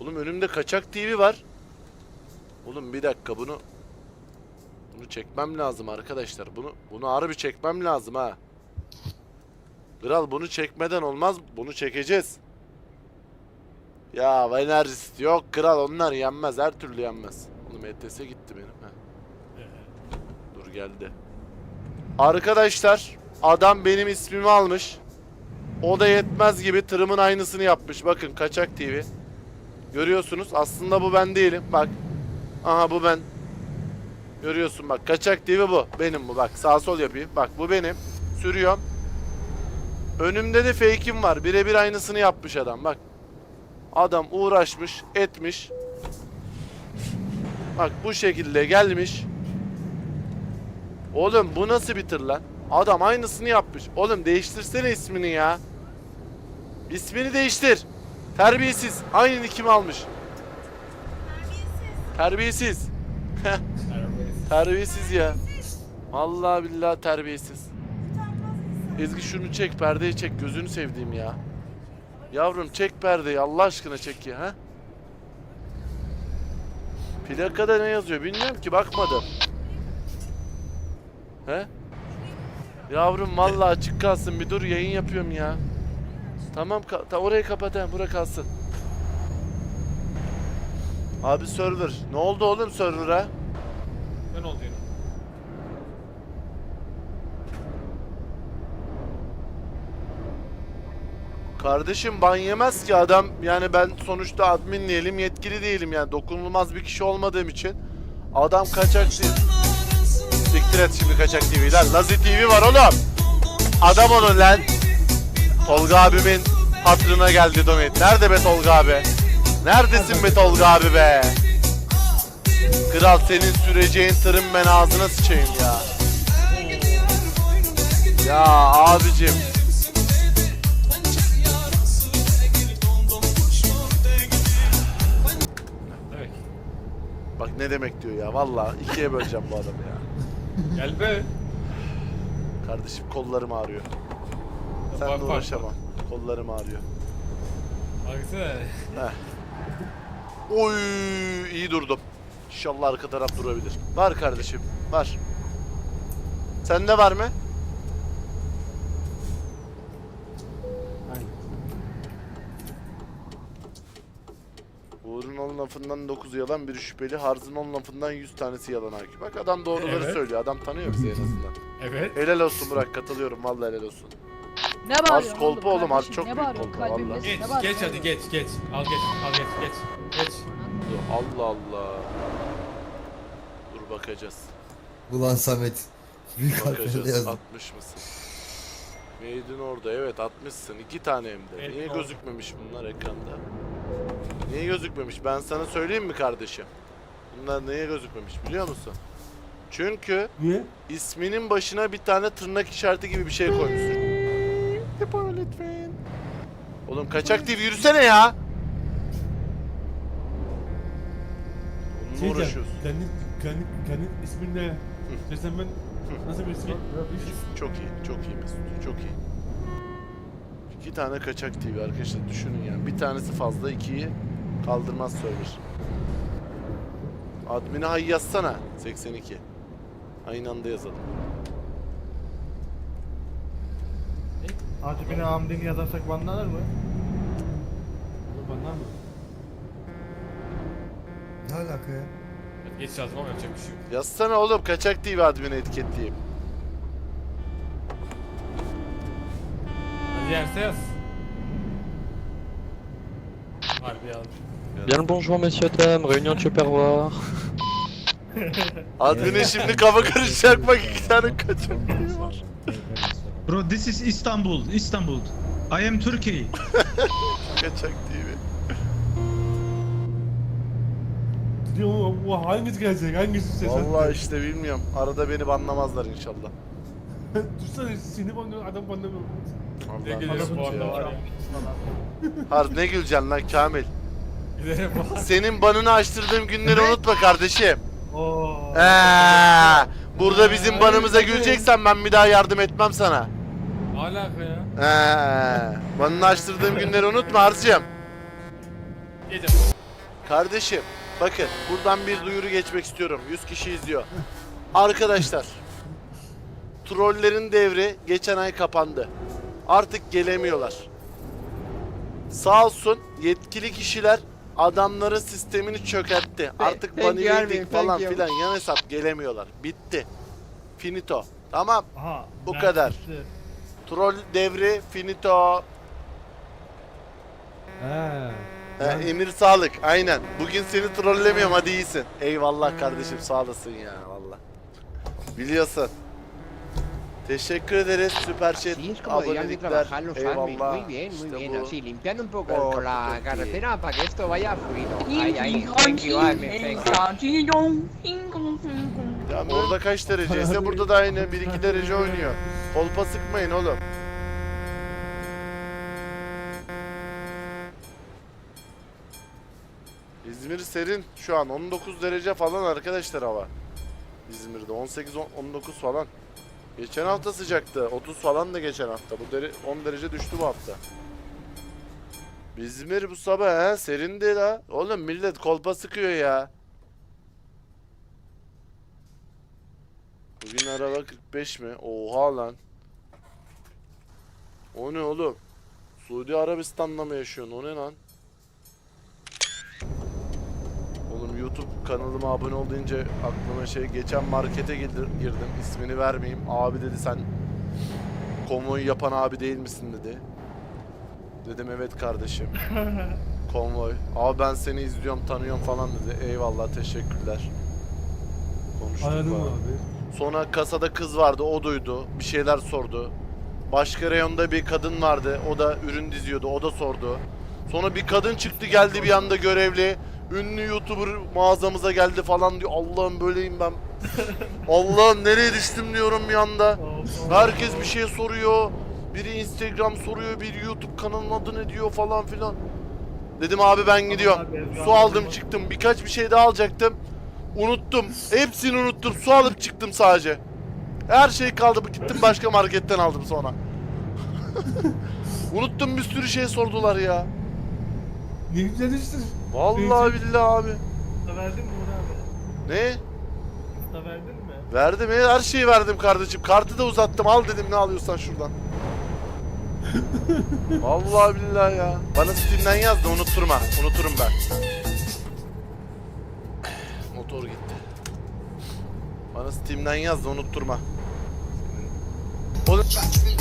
Oğlum önümde kaçak TV var. Oğlum bir dakika bunu bunu çekmem lazım arkadaşlar. Bunu bunu harbi çekmem lazım ha. Kral bunu çekmeden olmaz. Bunu çekeceğiz. Ya enerjist yok kral onlar yenmez. Her türlü yenmez. Oğlum ETS gitti benim. Heh. Dur geldi. Arkadaşlar adam benim ismimi almış. O da yetmez gibi tırımın aynısını yapmış. Bakın kaçak TV. Görüyorsunuz. Aslında bu ben değilim. Bak. Aha bu ben. Görüyorsun bak. Kaçak TV bu. Benim bu. Bak sağ sol yapayım. Bak bu benim. Sürüyorum. Önümde de fake'im var. Birebir aynısını yapmış adam. Bak. Adam uğraşmış, etmiş. Bak bu şekilde gelmiş. Oğlum bu nasıl bir tır lan? Adam aynısını yapmış. Oğlum değiştirsene ismini ya. İsmini değiştir. Terbiyesiz. Aynı kim almış? Terbiyesiz. Terbiyesiz ya. Vallahi billahi terbiyesiz. Ezgi şunu çek, perdeyi çek. Gözünü sevdiğim ya. Yavrum çek perdeyi Allah aşkına çek ya ha. Plakada ne yazıyor bilmiyorum ki bakmadım. He? Yavrum vallahi açık kalsın bir dur yayın yapıyorum ya. Tamam ka- ta orayı kapat ha bura kalsın. Abi server. Ne oldu oğlum server'a? Ben oldu yine. Kardeşim ban yemez ki adam yani ben sonuçta admin değilim yetkili değilim yani dokunulmaz bir kişi olmadığım için adam kaçak değil. Siktir et şimdi kaçak TV lan Lazi TV var oğlum. Adam olun lan. Tolga abimin hatırına geldi donate. Nerede be Tolga abi? Neredesin be Tolga abi be? Kral senin süreceğin tırın ben ağzına sıçayım ya. Ya abicim. Evet. Bak ne demek diyor ya. Vallahi ikiye böleceğim bu adamı ya. Gel be. Kardeşim kollarım ağrıyor. Sen Bak, de bak, uğraşamam. Kollarım ağrıyor. Baksana. Heh. Oy iyi durdum. İnşallah arka taraf durabilir. Var kardeşim. Var. Sende var mı? Uğur'un on lafından 9 yalan bir şüpheli. Harz'ın on lafından 100 tanesi yalan Akif. Bak adam doğruları Evet. söylüyor. Adam tanıyor bizi en azından. Evet. Helal olsun Burak katılıyorum vallahi helal olsun. Ne bağırıyorsun kolpa oğlum, az çok büyük kolpa, vallahi. Geç, geç hadi geç, geç. Al geç, al geç, geç. Geç. Allah Allah. Dur bakacağız. Ulan Samet. Büyük harflerle Bakacağız. yazdım. 60 mısın? Maiden orada evet 60'sın. iki tane hem de. Evet, Niye gözükmemiş bunlar ekranda? Niye gözükmemiş? Ben sana söyleyeyim mi kardeşim? Bunlar niye gözükmemiş biliyor musun? Çünkü Niye? isminin başına bir tane tırnak işareti gibi bir şey koymuşsun. Yapma lütfen. Oğlum kaçak TV yürüsene ya. Bununla Şey diyeceğim, uğraşıyorsun. kendi, kendi, kendi ismin ne? Desem ben nasıl bir isim? Çok iyi, çok iyi Mesut, çok iyi. İki tane kaçak TV arkadaşlar düşünün yani. Bir tanesi fazla, ikiyi kaldırmaz server. Admin'e hay yazsana. 82. Aynı anda yazalım. Adem'in Hamdi'ni yazarsak banlanır mı? Oğlum bana mı? Ne alaka ya? Geç yazdım ama yapacak bir şey yok. Yazsana oğlum kaçak TV admin'e etiketleyeyim. Hadi yerse yaz. Harbi yazdım. Bien le bonjour monsieur Thème, réunion de Tupperware. Admin'e şimdi kafa karışacak bak iki tane kaçak. Bro, this is Istanbul. Istanbul. I am Turkey. Kaçak TV. Diyor bu hangisi gelecek? Hangisi ses? Vallahi işte bilmiyorum. Arada beni banlamazlar inşallah. Düşünsene seni banlıyor adam banlamıyor. Ne gülüyorsun bu anda var ya. Har ne güleceksin lan Kamil? Gidelim bak. Senin banını açtırdığım günleri unutma kardeşim. Oo. Ee, burada bizim banımıza güleceksen ben bir daha yardım etmem sana. Alaka ya? Ee, banını açtırdığım günleri unutma Arscığım. Gece. Kardeşim bakın buradan bir duyuru geçmek istiyorum. 100 kişi izliyor. Arkadaşlar trollerin devri geçen ay kapandı. Artık gelemiyorlar. Sağ olsun yetkili kişiler adamların sistemini çökertti. Artık thank you falan you. filan yan hesap gelemiyorlar. Bitti. Finito. Tamam. Aha. Bu kadar. çıktı. Troll devri finito. He. Ha, emir sağlık. Aynen. Bugün seni trollemiyorum hadi iyisin. Eyvallah kardeşim sağ olasın ya valla. Biliyorsun. Teşekkür ederiz süper chat Sí, es como deberían de abonelikler. trabajar los admins. Eyvallah. Muy bien, muy İşte bien. bu. Así, limpiando un poco Perfecto, la carretera para que esto vaya fluido. Ay, ay, thank you, admin, thank you. Ya orada kaç dereceyse burada da aynı 1-2 derece oynuyor. Kolpa sıkmayın oğlum. İzmir serin şu an 19 derece falan arkadaşlar hava. İzmir'de 18 on- 19 falan. Geçen hafta sıcaktı. 30 falan da geçen hafta. Bu dere 10 derece düştü bu hafta. İzmir bu sabah he serindi la. Oğlum millet kolpa sıkıyor ya. Bugün araba 45 mi? Oha lan. O ne oğlum? Suudi Arabistan'da mı yaşıyorsun? O ne lan? Oğlum YouTube kanalıma abone ol deyince aklıma şey geçen markete girdim, ismini vermeyeyim. Abi dedi sen konvoyu yapan abi değil misin dedi. Dedim evet kardeşim. Konvoy. Abi ben seni izliyorum tanıyorum falan dedi. Eyvallah teşekkürler. Konuştuk abi? Sonra kasada kız vardı o duydu. Bir şeyler sordu. Başka reyonda bir kadın vardı. O da ürün diziyordu. O da sordu. Sonra bir kadın çıktı geldi bir anda görevli. Ünlü YouTuber mağazamıza geldi falan diyor. Allah'ım böyleyim ben. Allah'ım nereye düştüm diyorum bir anda. Herkes bir şey soruyor. Biri Instagram soruyor, biri YouTube kanalının adı ne diyor falan filan. Dedim abi ben gidiyorum. Su aldım çıktım. Birkaç bir şey daha alacaktım. Unuttum. Hepsini unuttum. Su alıp çıktım sadece. Her şey kaldı. Gittim başka marketten aldım sonra. unuttum bir sürü şey sordular ya. Ne güzel işte. Vallahi billahi abi. Usta verdin mi Uğur abi? Ne? Usta verdin mi? Verdim ya her şeyi verdim kardeşim. Kartı da uzattım. Al dedim ne alıyorsan şuradan. Vallahi billahi ya. Bana Steam'den yaz da unutturma. Unuturum ben. Motor gitti. Bana Steam'den yaz da unutturma. Oğlum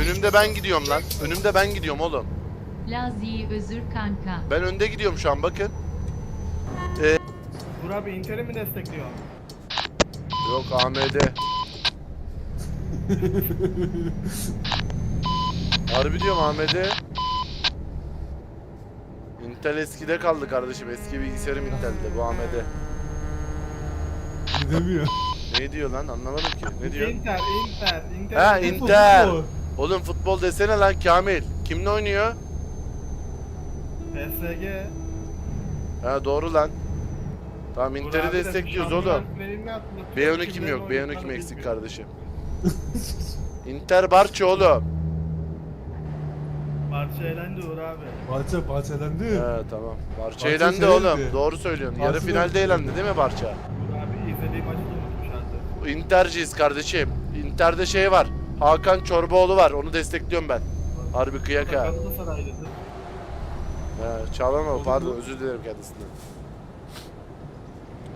önümde ben gidiyorum lan. Önümde ben gidiyorum oğlum. Lazi özür kanka. Ben önde gidiyorum şu an bakın. Uğur abi Intel'i mi destekliyor? Yok AMD. Harbi diyorum AMD. Intel eskide kaldı kardeşim. Eski bilgisayarım Intel'de. Bu AMD. Ne demiyor? Ne diyor lan anlamadım ki. Ne diyor? Inter, Inter, Inter. Ha Inter. Futbol. Oğlum futbol desene lan Kamil. Kimle oynuyor? PSG. Ha doğru lan. Tamam Inter'i destekliyoruz oğlum. finalini hatırlatıyor. B12 mi Kimlerin yok? B12 mi eksik kardeşim? Inter Barça oğlum. Barça elendi Uğur abi. Parça parçalandı. He tamam. Barça Barça eğlendi oğlum. Doğru söylüyorsun. Yarı Barça finalde eğlendi değil mi Barça? Uğur abi izlediği maçı da unutmuş artık. Interciyiz kardeşim. Inter'de şey var. Hakan Çorbaoğlu var. Onu destekliyorum ben. Harbi kıyak ha. Galatasaraylıdır. He, pardon özür dilerim kendisinden.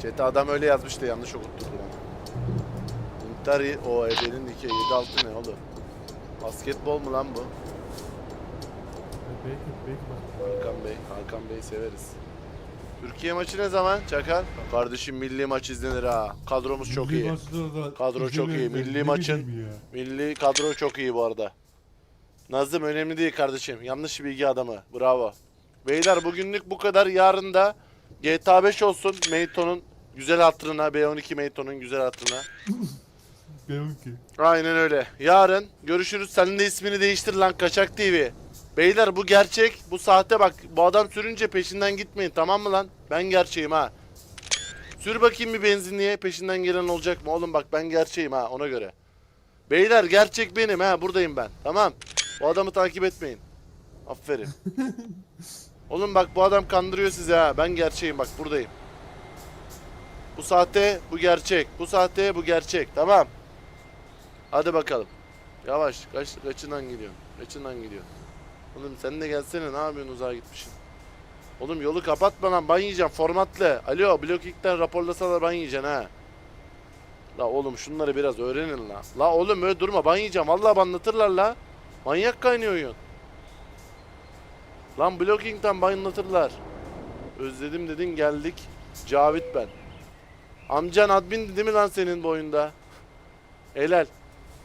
Chat'e adam öyle yazmış da yanlış okutturdu bana. Inter o Ebe'nin 2 7 6 ne oğlum? Basketbol mu lan bu? Belki belki bak. Hakan Bey, Hakan Bey severiz. Türkiye maçı ne zaman Çakar? Kardeşim milli maç izlenir ha. Kadromuz çok Milli iyi. da Kadro çok iyi. Milli ne maçın- bileyim ya. Milli kadro çok iyi bu arada. Nazım önemli değil kardeşim. Yanlış bilgi adamı. Bravo. Beyler bugünlük bu kadar. Yarın da GTA 5 olsun. Meyton'un güzel hatırına. B12 Meyton'un güzel hatırına. Benimki. Aynen öyle. Yarın görüşürüz. Senin de ismini değiştir lan Kaçak TV. Beyler bu gerçek. Bu sahte bak. Bu adam sürünce peşinden gitmeyin tamam mı lan? Ben gerçeğim ha. Sür bakayım bir benzinliğe. Peşinden gelen olacak mı? Oğlum bak ben gerçeğim ha ona göre. Beyler gerçek benim ha. Buradayım ben. Tamam. Bu adamı takip etmeyin. Aferin. Oğlum bak bu adam kandırıyor sizi ha. Ben gerçeğim bak buradayım. Bu sahte, bu gerçek. Bu sahte, bu gerçek. Tamam. Hadi bakalım. Yavaş. Kaç, kaçından gidiyorsun? Kaçından gidiyorsun? Oğlum sen de gelsene. Ne yapıyorsun uzağa gitmişsin? Oğlum yolu kapatma lan. Ban yiyeceğim. Formatla. Alo. Blocking'den raporlasalar ban yiyeceksin ha. La oğlum şunları biraz öğrenin la. La oğlum öyle durma. Ban yiyeceğim. Vallahi banlatırlar la. Manyak kaynıyor oyun. Lan Blocking'den banlatırlar. Özledim dedin geldik. Cavit ben. Amcan admin değil mi lan senin bu oyunda? Helal.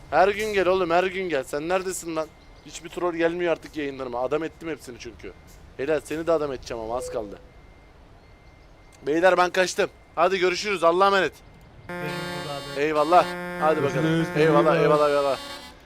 Her gün gel oğlum her gün gel. Sen neredesin lan? Hiçbir troll gelmiyor artık yayınlarıma. Adam ettim hepsini çünkü. Helal seni de adam edeceğim ama az kaldı. Beyler ben kaçtım. Hadi görüşürüz. Allah'a emanet. Eyvallah. Hadi bakalım. Eyvallah. eyvallah eyvallah.